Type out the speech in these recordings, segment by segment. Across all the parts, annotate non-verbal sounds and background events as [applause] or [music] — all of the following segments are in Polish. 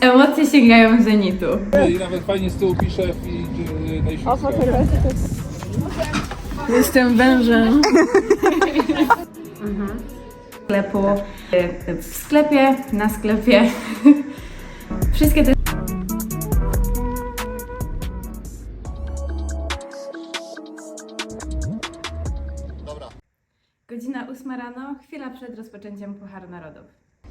Emocje sięgają zenitu. I nawet fajnie z tyłu pisze i Nations Cup. Jestem wężem. [laughs] sklepu, y, w sklepie, na sklepie. [laughs] Wszystkie te Godzina 8 rano, chwila przed rozpoczęciem Pucharu Narodów.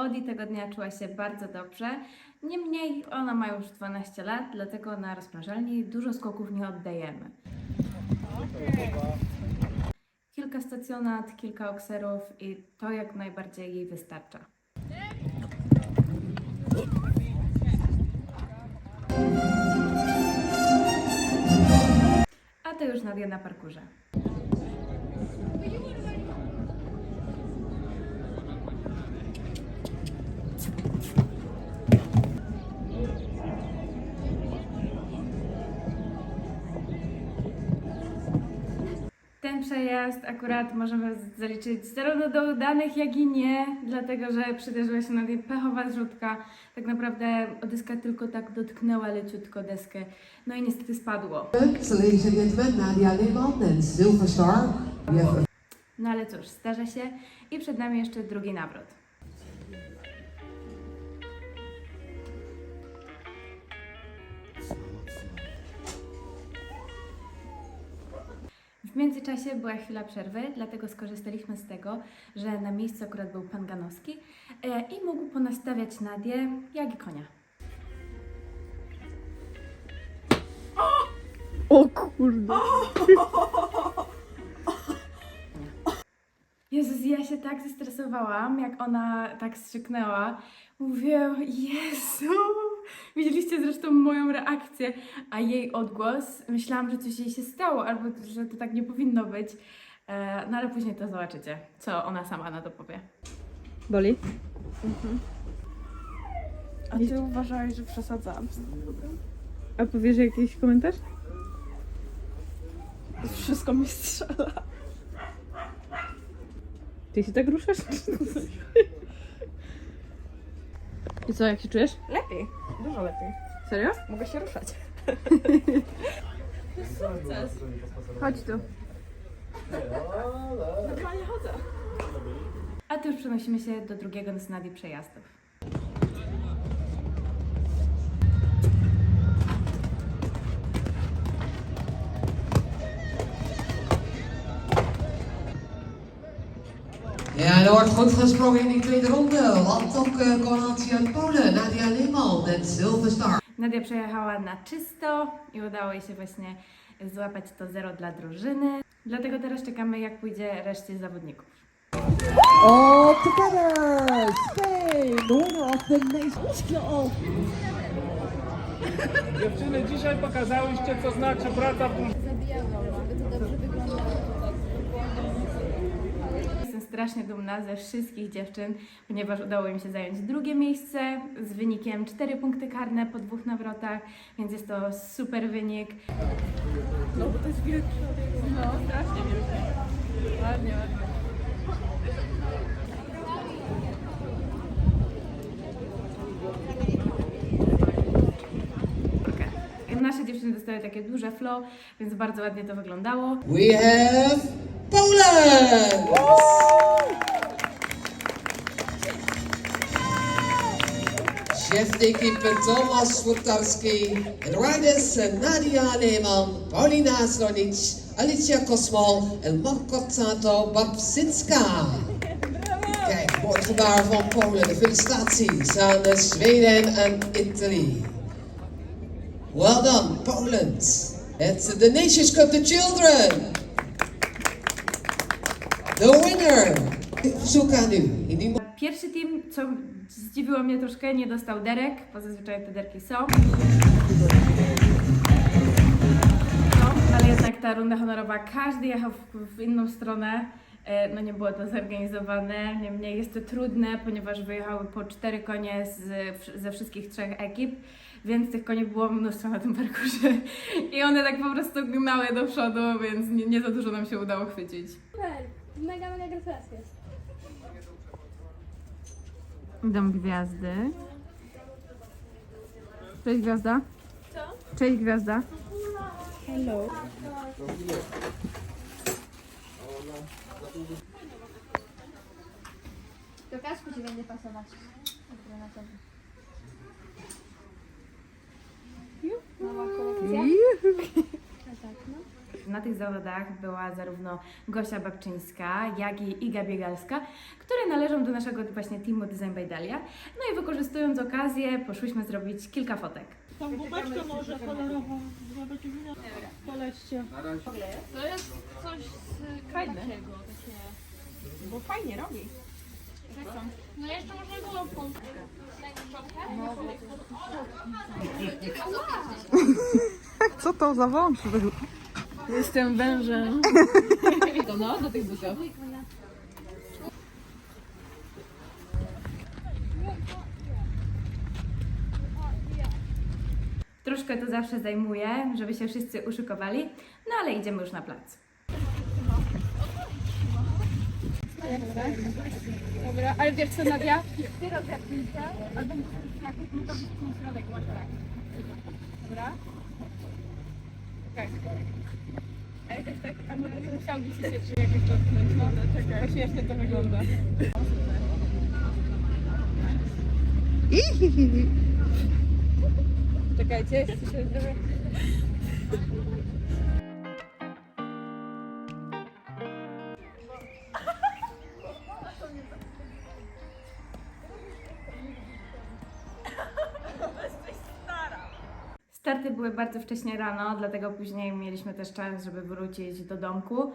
Odi tego dnia czuła się bardzo dobrze. Niemniej ona ma już 12 lat, dlatego na rozprężalni dużo skoków nie oddajemy. Kilka stacjonat, kilka okserów i to jak najbardziej jej wystarcza. A to już Nadia na parkurze. Ten przejazd akurat możemy zaliczyć zarówno do udanych, jak i nie, dlatego że przydarzyła się na niej pechowa zrzutka. Tak naprawdę Odyska tylko tak dotknęła leciutko deskę, no i niestety spadło. No ale cóż, zdarza się i przed nami jeszcze drugi nawrot. W międzyczasie była chwila przerwy, dlatego skorzystaliśmy z tego, że na miejscu akurat był pan Ganowski e, i mógł ponastawiać Nadię jak i konia. Jezus, ja się tak zestresowałam, jak ona tak strzyknęła. Mówię, Jezu! [laughs] Widzieliście zresztą moją reakcję, a jej odgłos. Myślałam, że coś jej się stało, albo że to tak nie powinno być. E, no ale później to zobaczycie, co ona sama na to powie. Boli? A ty uważałeś, że przesadzałam z tym programem? A powiesz jakiś komentarz? Wszystko mi strzela. Ty się tak ruszasz? [laughs] I co, jak się czujesz? Lepiej, dużo lepiej. Serio? Mogę się ruszać. [laughs] Chodź tu. Normalnie chodzę. A tu już przenosimy się do drugiego z Nadi przejazdów. Ja, er wordt goed gesprongen in die tweede ronde. Want ook uh, coördinatie uit Polen, Nadia Lehmann en Silver Star. Nadia przejechała na czysto i udało jej się właśnie złapać to zero dla drużyny. Dlatego teraz czekamy, jak pójdzie reszcie zawodników. All together, Spain, winner of the Nations Cup. Dziewczyny, dzisiaj pokazałyście, co znaczy praca w Jestem strasznie dumna ze wszystkich dziewczyn, ponieważ udało im się zająć drugie miejsce z wynikiem 4 punkty karne po dwóch nawrotach, więc jest to super wynik. No, bo to jest wielkie. No, strasznie wielkie. Ładnie, ładnie. Nasze dziewczyny dostały takie duże flow, więc bardzo ładnie to wyglądało. We have Poland! Chef-keeper Thomas Futarski, en riders Nadia Lehmann, Paulina Slonic, Alicia Kosmal en Marco Santo Babsinska. Kijk, mooi gebaar van Polen. De felicitaties aan eh, Zweden en Italië. Well done, Poland. It's the Nations Cup, the children. The winner. Indien pierwszy team, co zdziwiło mnie troszkę, nie dostał derek, bo zazwyczaj te derki są. No, ale jednak ta runda honorowa, każdy jechał w, w inną stronę. E, No nie było to zorganizowane, niemniej jest to trudne, ponieważ wyjechały po cztery konie z, ze wszystkich trzech ekip, więc tych koni było mnóstwo na tym parkurze i one tak po prostu gnały do przodu, więc nie, nie za dużo nam się udało chwycić. Super, mega, mega gratulacje. Idą gwiazdy. Cześć gwiazda. Co? Cześć gwiazda. Do kasku ci będzie pasować. Dobra, na tobie. Nowa kolekcja. A tak, no. Na tych zawodach była zarówno Gosia Babczyńska, jak i Iga Biegalska, które należą do naszego właśnie teamu Design by Dalia. No i wykorzystując okazję, poszłyśmy zrobić kilka fotek. Tą bubeczkę może kolorową, ci minął. Polećcie. To jest coś z takie... Bo fajnie robi. No jeszcze można głowką. Co to za wąż był? Jestem wężem. [laughs] To no, do tych buziów. Troszkę to zawsze zajmuje, żeby się wszyscy uszykowali, no ale idziemy już na plac. Dobra, ale wiesz co Nadia? Dobra? Okej. A jakoś tak, a może musiałbyś się czy jakoś dotknąć, no to czekaj, śmiesznie to wygląda. Czekajcie, jeszcze się zrobię. [laughs] były bardzo wcześnie rano, dlatego później mieliśmy też czas, żeby wrócić do domku.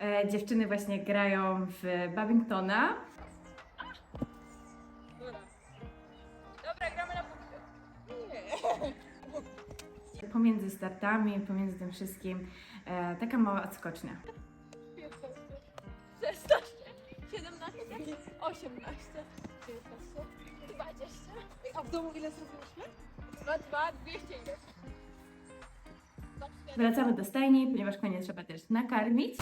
E, dziewczyny właśnie grają w Babingtona. Dobra, gramy na Pomiędzy startami, pomiędzy tym wszystkim, e, taka mała odskocznia. 16, 17, 18, 19, 20. A w domu ile zrobiliśmy? 2, 2, 200 ile? Wracamy do stajni, ponieważ konie trzeba też nakarmić.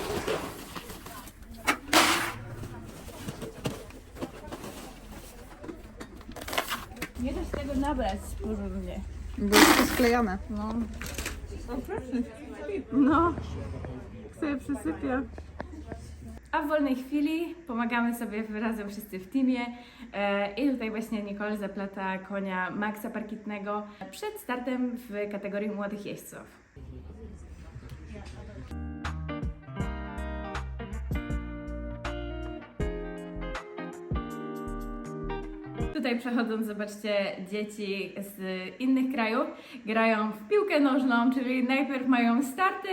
Nie da się tego nabrać porządnie. Bo jest to sklejane. No. No. Sobie przysypia. A w wolnej chwili pomagamy sobie razem wszyscy w teamie. E, I tutaj właśnie Nicole zaplata konia Maxa Parkitnego przed startem w kategorii młodych jeźdźców. Tutaj przechodząc, zobaczcie, dzieci z innych krajów grają w piłkę nożną, czyli najpierw mają starty,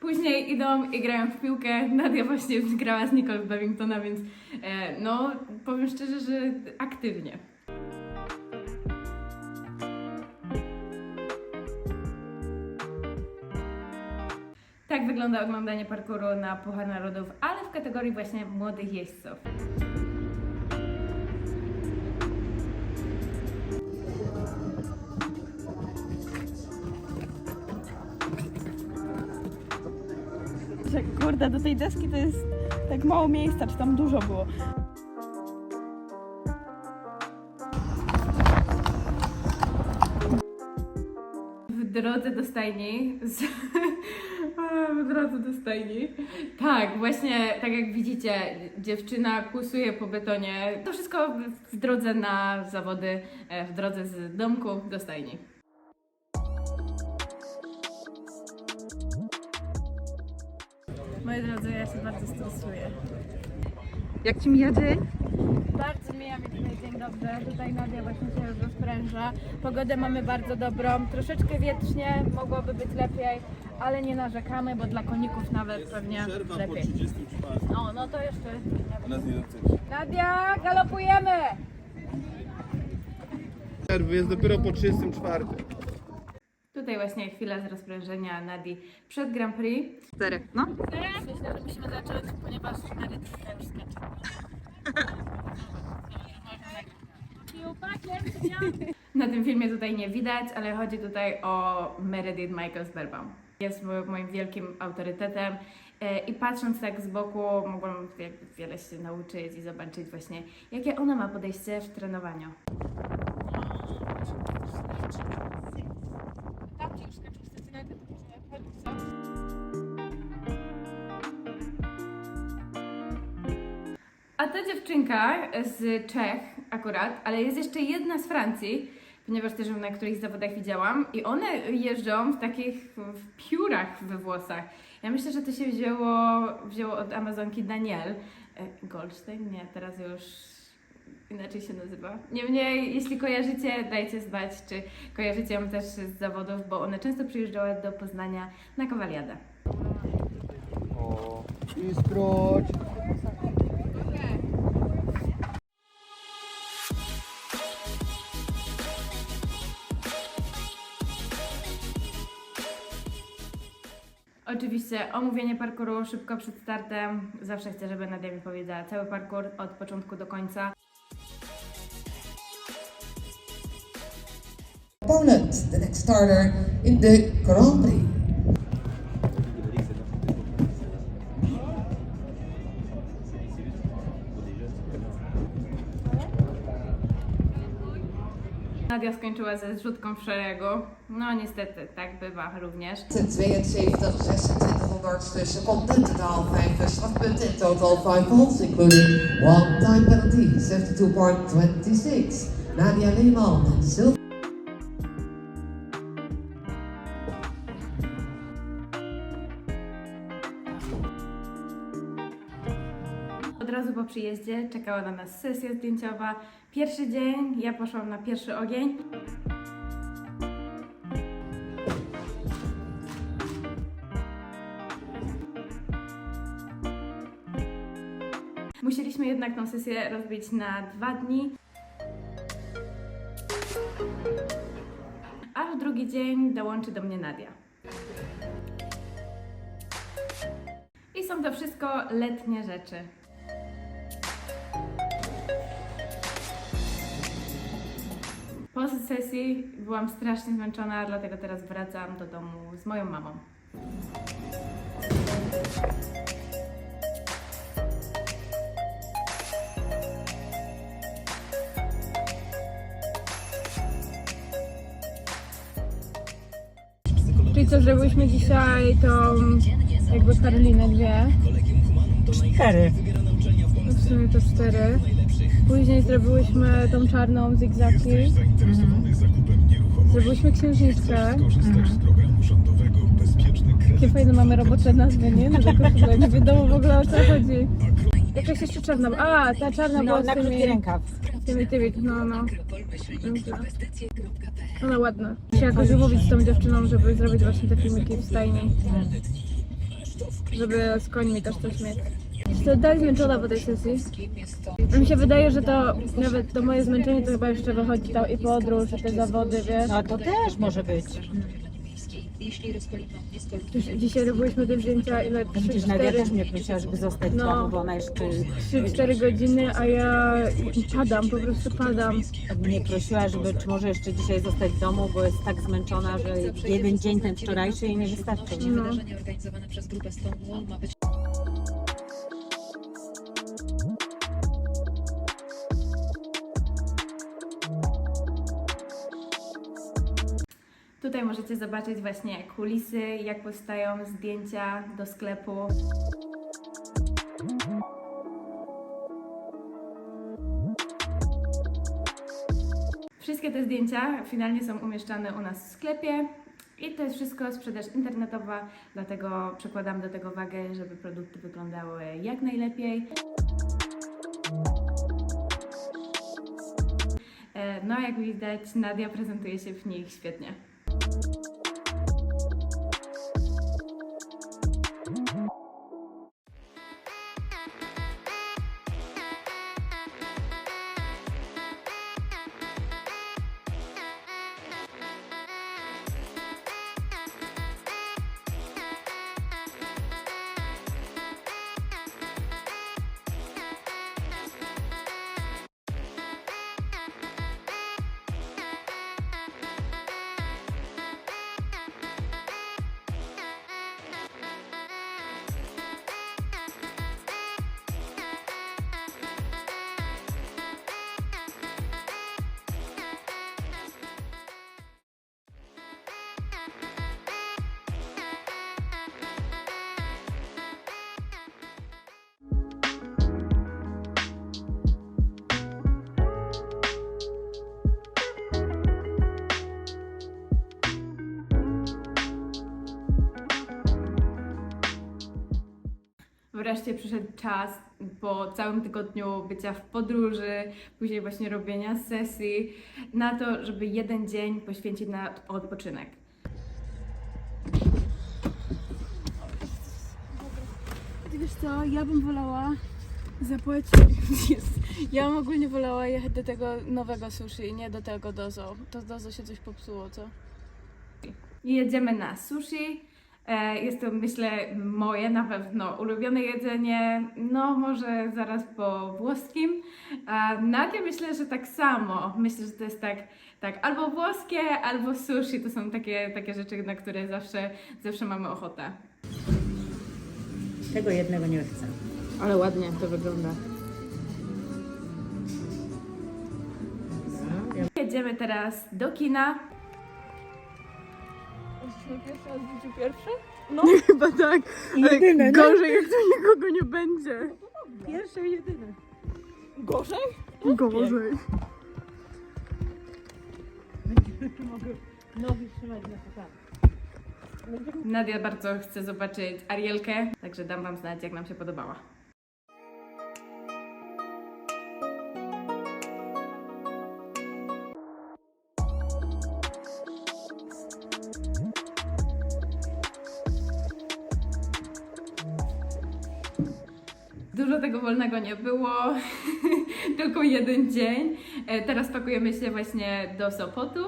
później idą i grają w piłkę. Nadia właśnie grała z Nicole Babingtona, więc e, no powiem szczerze, że aktywnie. Tak wygląda oglądanie parkouru na Puchar Narodów, ale w kategorii właśnie młodych jeźdźców. Kurde, do tej deski to jest tak mało miejsca, czy tam dużo było. W drodze do stajni. Z... [laughs] w drodze do stajni. Tak, właśnie tak jak widzicie, dziewczyna kłusuje po betonie. To wszystko w drodze na zawody, e, w drodze z domku do stajni. Moi drodzy, ja się bardzo stresuję. Jak ci mija dzień? Bardzo mija mi tutaj dzień dobrze. Tutaj Nadia właśnie się już rozpręża. Pogodę mamy bardzo dobrą. Troszeczkę wietrznie, mogłoby być lepiej, ale nie narzekamy, bo dla koników nawet pewnie lepiej. No, no to jeszcze. Nadia, galopujemy! Przerwy jest dopiero po 34. Tutaj właśnie chwila z rozprężenia Nadi przed Grand Prix. Cztery. No. Myślę, że musimy zacząć, ponieważ tutaj już skacze. Na tym filmie tutaj nie widać, ale chodzi tutaj o Meredith Michaels Berbaum. Jest mo- moim wielkim autorytetem e, i patrząc tak z boku mogłam wiele się nauczyć i zobaczyć właśnie jakie ona ma podejście w trenowaniu. A ta dziewczynka z Czech akurat, ale jest jeszcze jedna z Francji, ponieważ też ją na którychś zawodach widziałam i one jeżdżą w takich w piórach we włosach. Ja myślę, że to się wzięło, wzięło od Amazonki Daniel e, Goldstein, nie, teraz już inaczej się nazywa. Niemniej, jeśli kojarzycie, dajcie znać, czy kojarzycie ją też z zawodów, bo one często przyjeżdżały do Poznania na kawaliadę. I skróć. Oczywiście omówienie parkouru szybko przed startem. Zawsze chcę, żeby Nadia mi powiedziała cały parkour od początku do końca. Poland, the next starter in the Grand Prix. Nadia skończyła ze zrzutką w szeregu. No niestety, tak bywa również. 72, 26 honderdste seconden, totaal 5 strafpunten, in total 5 points, including one time penalty, 72.26. Nadia Lehmann, silver. Przyjeździe czekała na nas sesja zdjęciowa. Pierwszy dzień, ja poszłam na pierwszy ogień. Musieliśmy jednak tą sesję rozbić na dwa dni. A w drugi dzień dołączy do mnie Nadia. I są to wszystko letnie rzeczy. Po sesji byłam strasznie zmęczona, dlatego teraz wracam do domu z moją mamą. Czyli co, zrobiłyśmy dzisiaj tą jakby Karolinę dwie. Cztery. No w sumie to cztery. Później zrobiłyśmy tą czarną zigzaki. Zrobiłyśmy księżniczkę. Jakie fajne mamy robocze nazwy, nie? Na koszulę. [laughs] Nie wiadomo w ogóle o co chodzi. Jakaś jeszcze czarna. A, ta czarna była z tymi, rękaw. tymi, tymi, no, no. Ona ładna. Się jakoś umówić z tą dziewczyną, żeby zrobić właśnie te filmiki w stajni. Żeby z końmi też coś mieć. To dali zmęczona po tej sesji. Mi się wydaje, że to nawet to moje zmęczenie to chyba jeszcze wychodzi tam i podróż, i te zawody, wiesz. No to też może być. Już dzisiaj robiliśmy te zdjęcia ile? Widzisz, Nadia 3-4 też mnie prosiła, żeby zostać No. no. bo ona jeszcze 3-4 godziny, a ja padam, po prostu padam. mnie prosiła, żeby czy może jeszcze dzisiaj zostać w domu, bo jest tak zmęczona, że jeden dzień ten wczorajszy jej nie wystarczy. Nie? No. Zobaczyć właśnie kulisy, jak powstają zdjęcia do sklepu. Wszystkie te zdjęcia finalnie są umieszczane u nas w sklepie i to jest wszystko sprzedaż internetowa, dlatego przykładam do tego wagę, żeby produkty wyglądały jak najlepiej. E, No, jak widać, Nadia prezentuje się w nich świetnie. Bye. Wreszcie przyszedł czas po całym tygodniu bycia w podróży, później właśnie robienia sesji, na to, żeby jeden dzień poświęcić na odpoczynek. Wiesz co, ja bym wolała zapłacić. Jest. Ja bym ogólnie wolała jechać do tego nowego sushi, nie do tego dozo. To dozo się coś popsuło, co? Jedziemy na sushi. E, Jest to, myślę, moje na pewno ulubione jedzenie, no może zaraz po włoskim. A Nadia myślę, że tak samo. Myślę, że to jest tak, tak albo włoskie, albo sushi. To są takie, takie rzeczy, na które zawsze, zawsze mamy ochotę. Tego jednego nie chcę. Ale ładnie to wygląda. Jedziemy teraz do kina. Jesteśmy pierwszy raz w życiu pierwszy? Chyba tak. Ale gorzej, jak tu nikogo nie będzie. Pierwsze i jedyne. Gorzej? Gorzej. Mogę [laughs] nogi trzymać na pokazie. Nadia bardzo chce zobaczyć Arielkę, także dam Wam znać, jak nam się podobała. Wolnego nie było, [laughs] tylko jeden dzień. E, Teraz pakujemy się właśnie do Sopotu.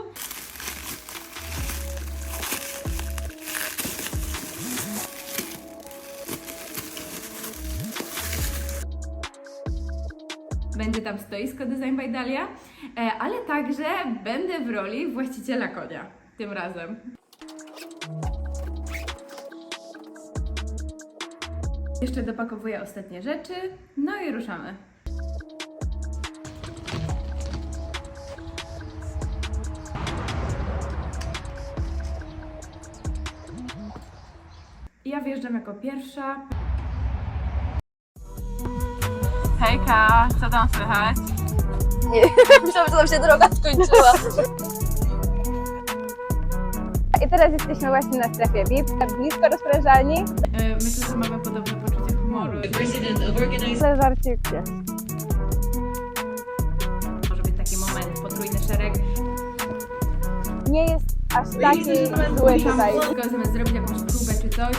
Będzie tam stoisko Design by Dalia, e, ale także będę w roli właściciela konia tym razem. Jeszcze dopakowuję ostatnie rzeczy, no i ruszamy. Ja wjeżdżam jako pierwsza. Hejka, co tam słychać? [laughs] Myślałam, że nam się droga skończyła. I teraz jesteśmy właśnie na strefie VIP, tak blisko rozprężalni. E, Myślę, że mamy podobne poczucie humoru. Żarciki. Może być taki moment, potrójny szereg. Nie jest aż taki zły tutaj. Tylko zamiast zrobić jakąś próbę czy coś,